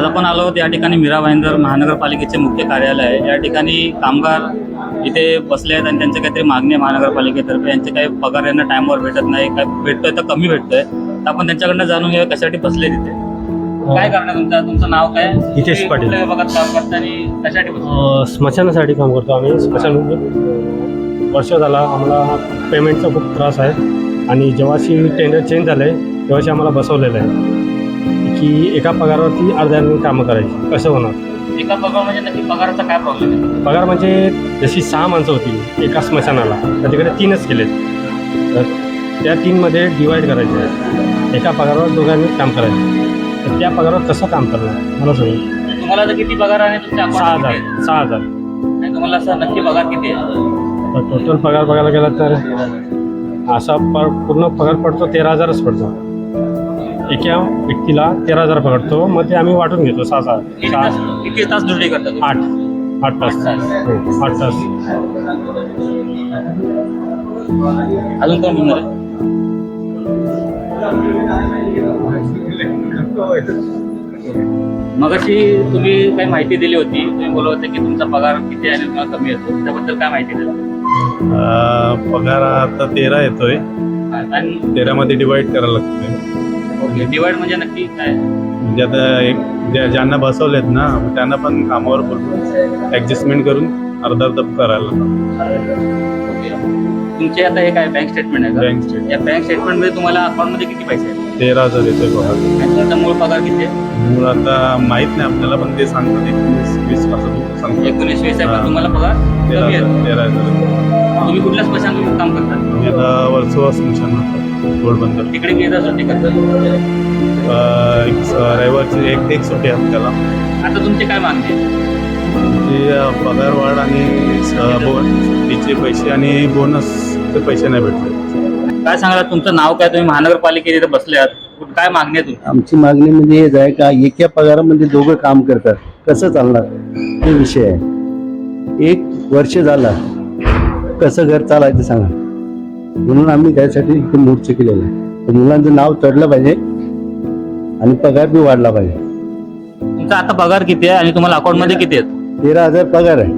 आज आपण आलो आहोत या ठिकाणी मीरा भाईंदर महानगरपालिकेचे मुख्य कार्यालय. आहे या ठिकाणी कामगार इथे बसले आहेत आणि त्यांचे काहीतरी मागणी आहे महानगरपालिकेतर्फे. यांचे काही पगार यांना टाईमवर भेटत नाही. काय भेटतोय तर कमी भेटतोय. तर आपण त्यांच्याकडनं जाणून घेऊया कशासाठी बसले तिथे काय करणार तुमचं? तुमचं नाव काय? हितेश पाटील. कुठल्या विभागात काम करता आणि कशासाठी बसले? अ, स्मशानासाठी काम करतो आम्ही. स्मशान वर्ष झाला आम्हाला पेमेंटचा खूप त्रास आहे. आणि जेव्हाशी टेंडर चेंज झालं आहे तेव्हाशी आम्हाला बसवलेलं आहे. की एका पगारावरती अर्ध्याने कामं करायची. कसं होणार? एका पगार म्हणजे नक्की पगाराचा काय प्रॉब्लेम आहे? पगार म्हणजे जशी सहा माणसं होती एका स्मशानाला तर तिकडे तीनच केलेत. तर त्या तीनमध्ये डिवाईड करायचे. आहे एका पगारावर दोघांनी काम करायचं. तर त्या पगारावर कसं काम करणार? मला सांगू. तुम्हाला तर किती पगार आहे तुमच्या सहा हजार. सहा हजार. तुम्हाला असं नक्की पगार किती आहे? तर टोटल पगार बघायला गेला तर असा पर पूर्ण पगार पडतो तेरा हजारच पडतो. एका व्यक्तीला तेरा हजार पकडतो मग ते आम्ही वाटून घेतो सहा सहा किती तास सहा किती तास ड्युटी करता तुम्ही? आठ आठ तास. हो, आठ तास. अजून कोण म्हणणार आहे? मगाशी तुम्ही काही माहिती दिली होती. तुम्ही बोलत होते की तुमचा पगार किती आहे आणि तुम्हाला कमी येतो. त्याबद्दल काय माहिती दिली? अं, पगार आता तेरा येतोय. आणि तेरामध्ये डिवाईड करायला लागतोय. ओके. डिवाइड म्हणजे नक्की काय? म्हणजे आता एक ज्या ज्यांना बसवलेत ना त्यांना पण कामावर बोलून ॲडजस्टमेंट करून अर्धा अर्धा करायला तुमचे आता हे काय बँक स्टेटमेंट आहे बँक स्टेट या बँक स्टेटमेंटमध्ये तुम्हाला अकाउंटमध्ये किती पैसे आहेत? तेरा हजार येतोय पगार आणि तुमचा मूळ पगार किती आहे? मग आता माहीत नाही आपल्याला पण ते सांगतात एकवीस वीस असं सांगतात एकोणीस वीस आहे. पण तुम्हाला पगार? तेरा कमी हजार तेरा हजार तुम्ही कुठल्या स्मशानभूमीत काम करता? मी आता वर्सोवा स्मशान गोडबंदर तिकडे किती सुट्टी करता अं, एक स- रविवारची एक एक सुट्टी आहे आपल्याला आता तुमची काय मागणी आहे? ते अं, पगार वाढ आणि सुट्टीचे पैसे आणि बोनसचे पैसे नाही भेटले. काय सांगाल तुमचं नाव काय? तुम्ही महानगरपालिकेत इथे बसले आहात कुठं- काय मागणी आहे तुमची? आमची मागणी म्हणजे हेच आहे का एका पगारामध्ये दोघं काम करतात. कसं चालणार? हे विषय आहे. एक वर्ष झाला. कसं घर चालायचं सांगा. म्हणून आम्ही त्यासाठी इथे मोर्चे केलेला आहे. तर मुलांचं नाव चढलं पाहिजे आणि पगार बी वाढला पाहिजे. तुमचा आता पगार किती आहे आणि तुम्हाला अकाउंटमध्ये किती आहेत? तेरा हजार पगार आहे.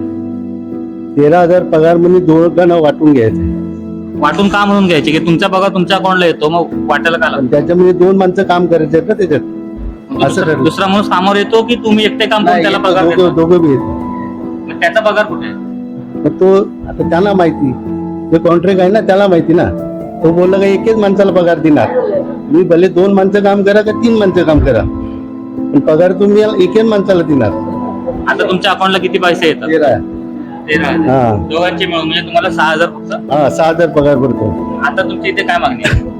तेरा हजार पगार म्हणजे दोघांना वाटून घ्यायचं. आहे वाटून का म्हणून घ्यायचे? की तुमचा पगार तुमच्या अकाउंटला येतो मग वाटायला का पण त्याच्यामध्ये दोन माणसं काम करायचे आहेत ना त्याच्यात. लागतं असं ठरलं. दुसरा माणूस कामावर येतो की तुम्ही एकटे काम करून त्याला पगार दोघं देता? दोघं बी आहेत मग त्याचा पगार कुठे आहे? मग तो आता त्याला माहिती. जे कॉन्ट्रॅक्ट आहे ना त्याला माहिती ना. तो बोलला का एकच माणसाला पगार देणार. मी भले दोन माणसं काम करा का तीन माणसं काम करा. पण पगार तुम्ही एकच माणसाला देणार. आता तुमच्या अकाउंटला किती पैसे येतात? तेरा तेरा. हा. दोघांचे मिळून म्हणजे तुम्हाला सहा हजार फक्त? हा सहा हजार पगार पडतो. आता तुमची इथे काय मागणी आहे?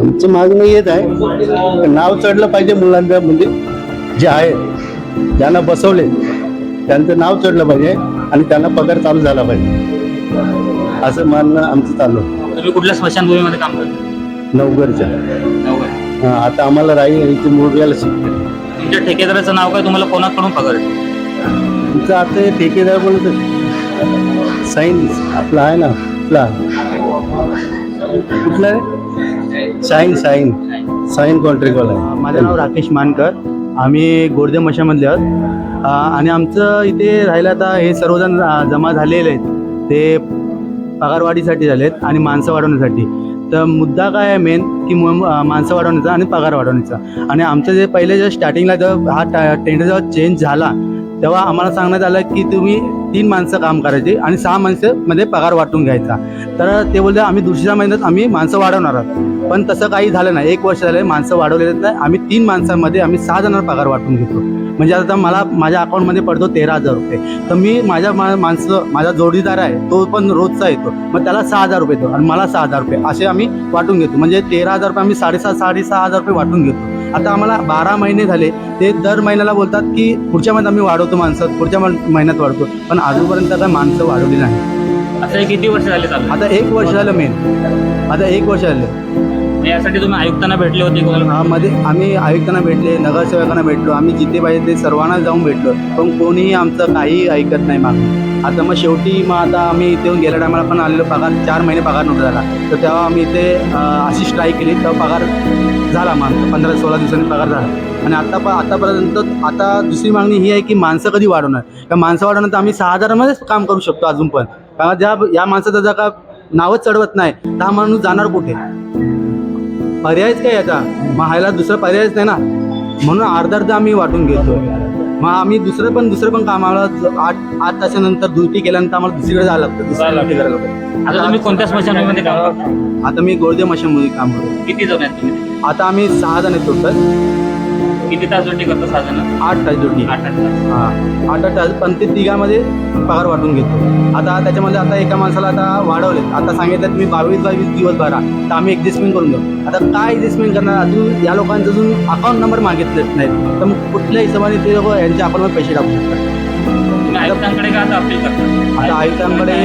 आमचं मागणं येत आहे. नाव चढलं पाहिजे मुलांचं म्हणजे जे आहे ज्यांना बसवले त्यांचं नाव चढलं पाहिजे आणि त्यांना पगार चालू झाला पाहिजे. असं मानणं आमचं चालू आहे. तुम्ही कुठल्या स्मशानभूमीमध्ये काम करता? नवगरच्या नवघर. हा, आता आम्हाला राही इथे शिकतो. तुमच्या ठेकेदाराचं नाव काय? तुम्हाला कोणाकडून पगार येतो तुमचं आता हे ठेकेदार बोलत सायन्स आपला आहे ना आपला कुठला रे साईन साईन. साईन कॉन्ट्रॅक्टवाला आहे. माझं नाव राकेश मानकर. आम्ही गोडदे मशामधले आहोत. आणि आमचं इथे राहिलं आता हे सर्वजण जमा झालेले आहेत. ते पगारवाढीसाठी झालेत आणि माणसं वाढवण्यासाठी. तर मुद्दा काय आहे मेन की म- माणसं वाढवण्याचा आणि पगार वाढवण्याचा. आणि आमचं जे पहिले जे स्टार्टिंगला जेव्हा हा टा टेंडर जेव्हा चेंज झाला तेव्हा आम्हाला सांगण्यात आलं की तुम्ही तीन माणसं काम करायची आणि सहा माणसंमध्ये पगार वाटून घ्यायचा. तर ते बोलले आम्ही दुसऱ्या महिन्यात आम्ही माणसं वाढवणार आहोत. पण तसं काही झालं नाही. एक वर्ष झालं माणसं वाढवलेले नाही. आम्ही तीन माणसांमध्ये आम्ही सहा जणांना पगार वाटून घेतो. म्हणजे आता मला माझ्या अकाउंटमध्ये पडतो तेरा हजार रुपये. तर मी माझ्या मा माणसं माझा जोडीदार आहे तो पण रोजचा येतो. मग त्याला सहा हजार रुपये येतो आणि मला सहा हजार रुपये असे आम्ही वाटून घेतो. म्हणजे तेरा हजार रुपये आम्ही साडेसहा साडेसहा हजार रुपये वाटून घेतो. आता आम्हाला बारा महिने झाले ते दर महिन्याला बोलतात की पुढच्या महिन्यात आम्ही वाढवतो माणसं पुढच्या महिन्यात वाढतो पण अजूनपर्यंत काय माणसं वाढवली नाही हे किती वर्ष झाले आता एक वर्ष झालं मेन. आता एक वर्ष झालं. यासाठी तुम्ही आयुक्तांना भेटले होते कोणाला हा, मध्ये आम्ही आयुक्तांना भेटले नगरसेवकांना भेटलो आम्ही जिथे पाहिजे ते सर्वांना जाऊन भेटलो पण कोणीही आमचं काही ऐकत नाही मग. आता मग शेवटी मग आता आम्ही इथे येऊन गेल्या टायमाला पण आलेलो पगार चार महिने पगार नव्हता झाला. तर तेव्हा आम्ही इथे अशी स्ट्राईक केली तेव्हा पगार झाला मग. पंधरा सोळा दिवसांनी पगार झाला. आणि आता प आतापर्यंत आता दुसरी मागणी ही आहे की माणसं कधी वाढवणार? का माणसं वाढवणार तर आम्ही सहा हजारामध्येच काम करू शकतो अजून पण. कारण ज्या या माणसाचं जर का नावच चढवत नाही तर हा माणूस जाणार कुठे? पर्यायच काय याचा? मग ह्याला दुसरा पर्यायच नाही ना. म्हणून अर्धा अर्धा आम्ही वाटून घेतो मग आम्ही दुसरं पण दुसरं पण काम आम्हाला आठ आठ तासानंतर ड्युटी केल्यानंतर आम्हाला दुसरीकडे जायला लागतं. ड्युटी करायला लागतं. आता तुम्ही कोणत्या स्मशानभूमीमध्ये काम करता? आता मी गोळदे मशीनमध्ये काम करतो. किती जण आहेत तुम्ही? आता आम्ही सहा जण आहेत टोटल किती तास ड्युटी करता सहा जण आठ तास ड्युटी आठ आठ तास. हां. आठ आठ तास. पण ते तिघामध्ये पगार वाटून घेतो. आता त्याच्यामध्ये आता एका माणसाला आता वाढवले आता सांगितलं तुम्ही बावीस बावीस दिवस भरा तर आम्ही ॲडजस्टमेंट करून घेऊ आता काय ॲडजस्टमेंट करणार? अजून या लोकांचं अजून अकाउंट नंबर मागितलेत नाहीत. तर मग कुठल्या हिशोबाने ते लोक यांच्या अकाउंटमध्ये पैसे टाकू शकतात? आयुक्तांकडे आता अपील आता आयुक्तांकडे.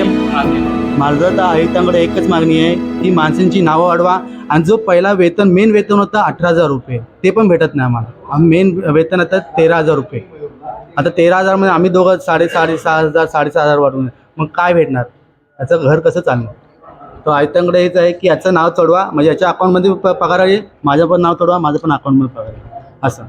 माझं तर आयुक्तांकडे एकच मागणी आहे. की माणसांची नावं वाढवा. आणि जो पहिला वेतन मेन वेतन होतं अठरा हजार रुपये. ते पण भेटत नाही आम्हाला. मेन वेतन आता तेरा हजार रुपये. आता तेरा हजारमध्ये आम्ही दोघं साडे साडेसहा हजार साडेसहा हजार वाढवून मग काय भेटणार? याचं घर कसं चालणार? तर आयत्यांकडे हेच आहे की याचं नाव चढवा. म्हणजे याच्या अकाउंटमध्ये प- पगार आहे माझं पण नाव चढवा माझं पण अकाउंटमध्ये पगार आहे. असं.